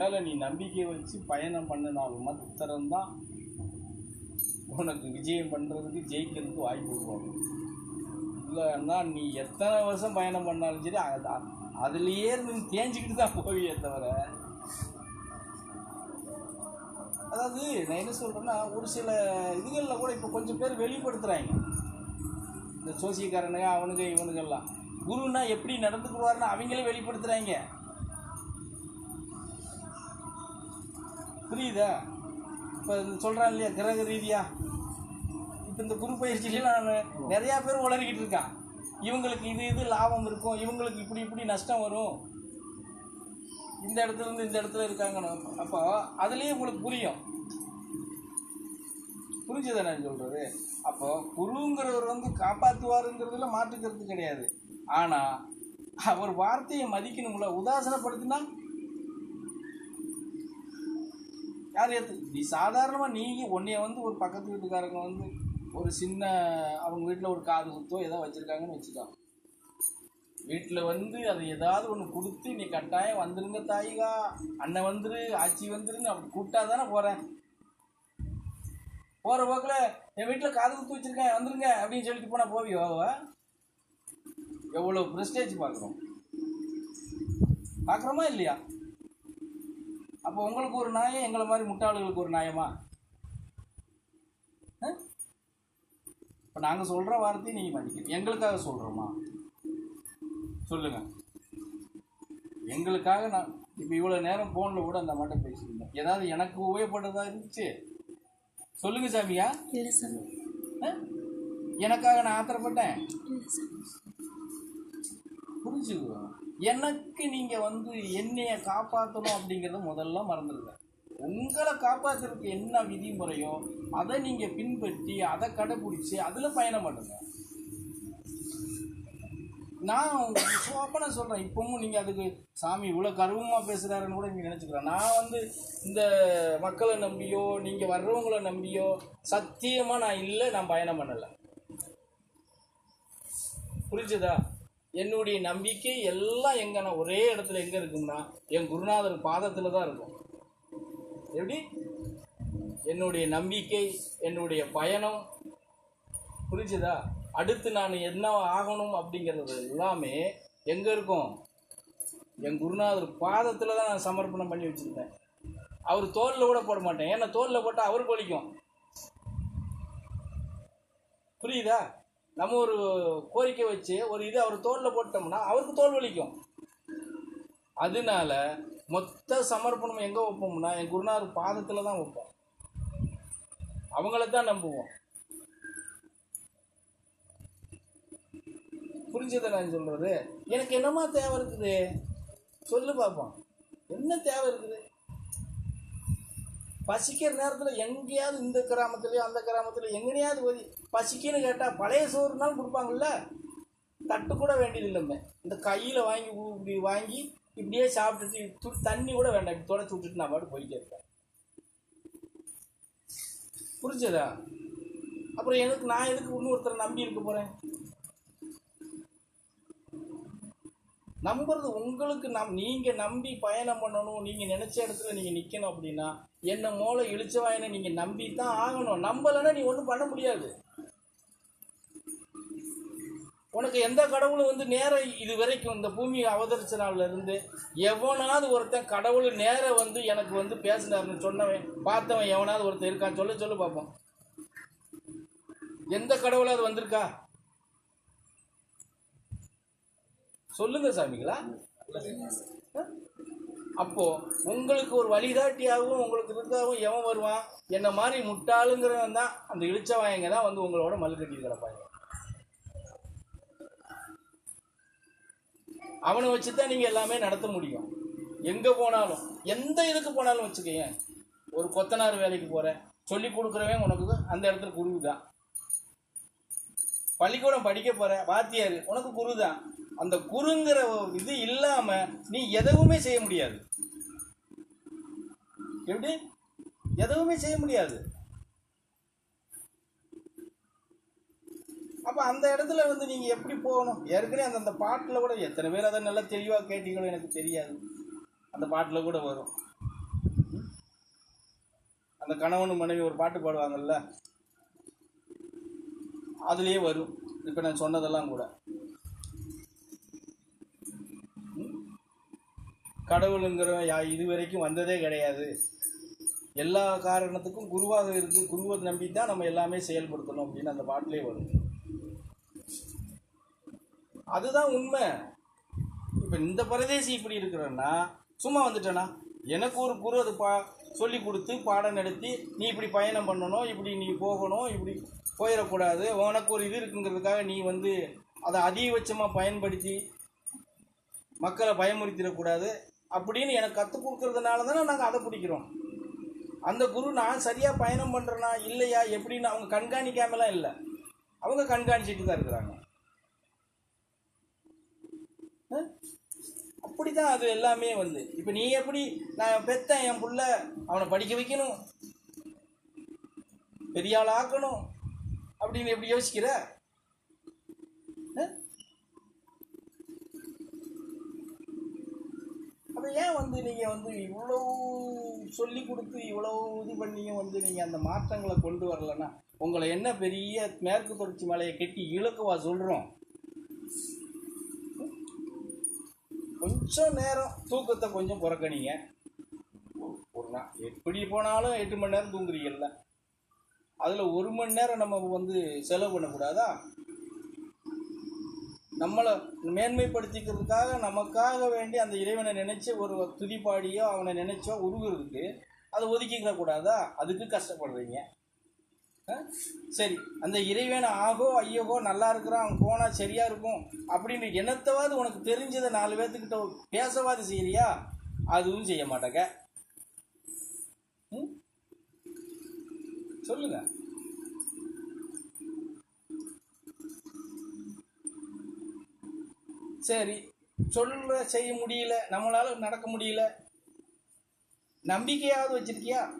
மேலே நீ நம்பிக்கை வச்சு பயணம் பண்ணினால் மாத்திரம்தான் உனக்கு விஜயம் பண்ணுறதுக்கு ஜெயிக்கிறதுக்கு வாய்ப்பு கொடுப்பாங்க இல்லைன்னா நீ எத்தனை வருஷம் பயணம் பண்ணாலும் சரி அது அதுலேயே நீ தேஞ்சிக்கிட்டு தான் போவியே தவிர. அதாவது நான் என்ன சொல்கிறேன்னா ஒரு சில இதுகளில் கூட இப்போ கொஞ்சம் பேர் வெளிப்படுத்துகிறாங்க இந்த சோசியக்காரனுங்க அவனுங்க இவனுங்கெல்லாம். குருன்னா எப்படி நடந்துக்குவாருன்னு அவங்களே வெளிப்படுத்துகிறாங்க புரியுதா? இப்போ சொல்கிறான் இல்லையா கிரக ரீதியாக இப்போ இந்த குரு பயிற்சியிலாம் நான் நிறையா பேர் உளறிக்கிட்டு இருக்கான் இவங்களுக்கு இது இது லாபம் இருக்கும். இவங்களுக்கு இப்படி இப்படி நஷ்டம் வரும். இந்த இடத்துல இருந்து இந்த இடத்துல இருக்காங்கன்னு அப்போ அதுலேயே உங்களுக்கு புரியும். புரிஞ்சுதா நான் சொல்கிறது அப்போ குருங்கிறவர் வந்து காப்பாற்றுவாருங்கிறதுல மாற்றுக்கிறது கிடையாது. ஆனால் அவர் வார்த்தையை மதிக்கணும்ல. உதாசனப்படுத்தினா யார் ஏற்று நீ சாதாரணமாக நீங்கள் உன்னைய வந்து ஒரு பக்கத்து வீட்டுக்காரங்க வந்து ஒரு சின்ன அவங்க வீட்டில் ஒரு காது குத்தோ ஏதோ வச்சுருக்காங்கன்னு வச்சுக்காங்க வீட்டில் வந்து அதை ஏதாவது ஒன்று கொடுத்து நீ கட்டாயம் வந்துருங்க தாய்கா. அண்ணன் வந்துரு ஆச்சி வந்துருங்க அப்படி கூப்பிட்டா தானே போகிறேன் போகிற போக்கில் என் வீட்டில் காது குத்து வச்சுருக்கேன் வந்துருங்க அப்படின்னு சொல்லிட்டு போனால் போவியோ? அவ எவ்வளோ ப்ரெஸ்டேஜ் பார்க்குறோம். பார்க்குறோமா இல்லையா? அப்போ உங்களுக்கு ஒரு நியாயம் எங்களை மாதிரி முட்டாளுகளுக்கு ஒரு நியாயமா இப்போ நாங்கள் சொல்கிற வார்த்தையை நீங்கள் மதிக்கணும் எங்களுக்காக சொல்கிறோமா சொல்லுங்கள் எங்களுக்காக நான் இப்போ இவ்வளோ நேரம் ஃபோனில் கூட அந்த மாட்டை பேசியிருந்தேன். ஏதாவது எனக்கு உபயோகப்பட்டதா இருந்துச்சு? சொல்லுங்க சாமியா. இல்லை ஆ? எனக்காக நான் ஆத்திரப்பட்டேன்? இல்லை சாமி. புரிஞ்சுக்கோ. எனக்கு நீங்கள் வந்து என்னைய காப்பாற்றணும் அப்படிங்கிறத முதல்ல மறந்துடுங்க. உங்களை காப்பாற்றுறதுக்கு என்ன விதிமுறையோ அதை நீங்கள் பின்பற்றி அதை கடைப்பிடிச்சி அதில் பயணம் பண்ணுங்க. நான் அப்போ சொல்கிறேன் இப்பவும் நீங்கள் அதுக்கு சாமி இவ்வளோ கர்வமாக பேசுகிறாருன்னு கூட நீங்கள் நினச்சிக்கிறேன் நான் வந்து இந்த மக்களை நம்பியோ நீங்கள் வர்றவங்களை நம்பியோ சத்தியமாக நான் இல்லை நான் பயணம் பண்ணலை. புரிஞ்சுதா? என்னுடைய நம்பிக்கை எல்லாம் எங்கன்னா ஒரே இடத்துல எங்கே இருக்கும்னா என் குருநாதர் பாதத்தில் தான் இருக்கும். எப்படி? என்னுடைய நம்பிக்கை என்னுடைய பயணம். புரிஞ்சுதா? அடுத்து நான் என்ன ஆகணும் அப்படிங்கிறது எல்லாமே எங்கே இருக்கும்? என் குருநாதர் பாதத்தில் தான் நான் சமர்ப்பணம் பண்ணி வச்சுருந்தேன். அவர் தோலில் கூட போட மாட்டேன். ஏன்னா தோலில் போட்டால் அவருக்கு வலிக்கும். புரியுதா? நம்ம ஒரு கோரிக்கை வச்சு ஒரு இது அவர் தோலில் போட்டோம்னா அவருக்கு தோல் வலிக்கும். அதனால மொத்த சமர்ப்பணம் எங்கே வைப்போம்னா என் குருநாதர் பாதத்தில் தான் வைப்போம். அவங்கள தான் நம்புவோம். புரிஞ்சதை நான் சொல்கிறது எனக்கு என்னமா தேவை இருக்குது? சொல்லு பார்ப்போம் என்ன தேவை இருக்குது? பசிக்கிற நேரத்தில் எங்கேயாவது இந்த கிராமத்துலேயோ அந்த கிராமத்தில் எங்கேயாவது போய் பசிக்குன்னு கேட்டால் பழைய சோறுனாலும் கொடுப்பாங்கல்ல? தட்டு கூட வேண்டியது இல்லைங்க இந்த கையில் வாங்கி இப்படி வாங்கி இப்படியே சாப்பிட்டுட்டு து- தண்ணி கூட வேண்டாம். இப்படி தொடச்சி விட்டுட்டு நான் பாட்டு போயிட்டே இருப்பேன். புரிஞ்சதா? அப்புறம் எனக்கு நான் எதுக்கு இன்னொருத்தரை நம்பி இருக்க போகிறேன் நம்புறது உங்களுக்கு நம் நீங்கள் நம்பி பயணம் பண்ணணும் நீங்கள் நினச்ச இடத்துல நீங்கள் நிற்கணும் அப்படின்னா என்ன மூளை இழிச்சவாயனை நீங்கள் நம்பி தான் ஆகணும். நம்பலைன்னா நீ ஒன்றும் பண்ண முடியாது. உனக்கு எந்த கடவுளும் வந்து நேராக இது வரைக்கும் இந்த பூமி அவதரிச்ச நாள்ல இருந்து எவனாவது ஒருத்தன் கடவுள் நேராக வந்து எனக்கு வந்து பேசினாருன்னு சொன்னவன் பார்த்தவன் எவனாவது ஒருத்தன் இருக்கான் சொல்ல சொல்லு பார்ப்போம். எந்த கடவுளாவது வந்திருக்கா? சொல்லுங்க சாமிங்களா அப்போ உங்களுக்கு ஒரு வழிகாட்டியாகவும் உங்களுக்கு இருந்தாகவும் எவன் வருவான்? என்ன மாதிரி முட்டாளுங்கிறவன் தான் அந்த இழிச்சவாயங்க தான் வந்து உங்களோட மல்கட்டி கிடப்பாங்க. அவனை வச்சு தான் நீங்கள் எல்லாமே நடத்த முடியும். எங்கே போனாலும் எந்த இதுக்கு போனாலும் வச்சுக்கோங்க ஒரு கொத்தனார் வேலைக்கு போகிற சொல்லி கொடுக்குறவன் உனக்கு அந்த இடத்துல குரு தான் பள்ளிக்கூடம் படிக்க போற வாத்தியார் உனக்கு குரு தான் அந்த குருங்கிற இது இல்லாம நீ எதுவுமே செய்ய முடியாது. எப்படி? எதுவுமே செய்ய முடியாது. அப்ப அந்த இடத்துல வந்து நீங்க எப்படி போகணும்? ஏற்கனவே அந்த அந்த பாட்டுல கூட எத்தனை பேர் அதை நல்லா தெளிவா கேட்டீங்களோ எனக்கு தெரியாது. அந்த பாட்டுல கூட வரும். அந்த கணவன் மனைவி ஒரு பாட்டு பாடுவாங்கல்ல? அதுலேயே வரும். இப்போ நான் சொன்னதெல்லாம் கூட. கடவுளுங்கிற யா இது வரைக்கும் வந்ததே கிடையாது. எல்லா காரணத்துக்கும் குருவாக இருக்குது குருவை நம்பி தான் நம்ம எல்லாமே செயல்படுத்தணும் அப்படின்னு அந்த பாட்டிலே வரும். அதுதான் உண்மை. இப்போ இந்த பரதேசி இப்படி இருக்கிறன்னா சும்மா வந்துட்டேனா? எனக்கு ஒரு குரு அது பா சொல்லி கொடுத்து பாடம் நடத்தி நீ இப்படி பயணம் பண்ணணும் இப்படி நீ போகணும் இப்படி போயிடக்கூடாது. உனக்கு ஒரு இது இருக்குங்கிறதுக்காக நீ வந்து அதை அதிகபட்சமாக பயன்படுத்தி மக்களை பயமுறுத்திடக்கூடாது. அப்படின்னு எனக்கு கற்றுக் கொடுக்கறதுனால தானே நாங்கள் அதை பிடிக்கிறோம். அந்த குரு நான் சரியாக பயணம் பண்ணுறேனா இல்லையா? எப்படின்னு அவங்க கண்காணிக்காமலாம் இல்லை. அவங்க கண்காணிச்சிட்டு தான் இருக்கிறாங்க. அப்படி தான் அது எல்லாமே வந்து. இப்போ நீ எப்படி நான் பெத்தேன் என் புள்ள அவனை படிக்க வைக்கணும். பெரியாள் ஆக்கணும். அப்படின்னு எப்படி யோசிக்கிற? அப்போ ஏன் வந்து நீங்கள் வந்து இவ்வளோ சொல்லி கொடுத்து இவ்வளோ இது பண்ணியும் வந்து நீங்கள் அந்த மாற்றங்களை கொண்டு வரலன்னா உங்களை என்ன பெரிய மேற்கு தொடர்ச்சி மலையை கட்டி இழுக்கவா சொல்கிறோம் கொஞ்சம் நேரம் தூக்கத்தை கொஞ்சம் புறக்கணிங்க ஒரு நாள் எப்படி போனாலும் எட்டு மணி நேரம் தூங்குறீங்கல்ல. அதில் ஒரு மணி நேரம் நம்ம வந்து செலவு பண்ணக்கூடாதா நம்மளை மேன்மைப்படுத்திக்கிறதுக்காக நமக்காக வேண்டி அந்த இறைவனை நினைச்சு ஒரு துதிப்பாடியோ அவனை நினைச்சோ உருகுறதுக்கு அதை ஒதுக்கிக்கிற கூடாதா? அதுக்கு கஷ்டப்படுறீங்க. ஆ? சரி அந்த இறைவனை ஆகோ ஐயோகோ நல்லா இருக்கிறான் அவன் போனால் சரியா இருக்கும் அப்படின்னு என்னத்தவாது உனக்கு தெரிஞ்சதை நாலு பேர்த்துக்கிட்ட பேசவாது செய்யறியா அதுவும் செய்ய மாட்டேங்க சொல்லுங்க. சரி சொல்ல செய்ய முடியல நம்மளால நடக்க முடியல. நம்பிக்கையாவது வச்சிருக்கியா?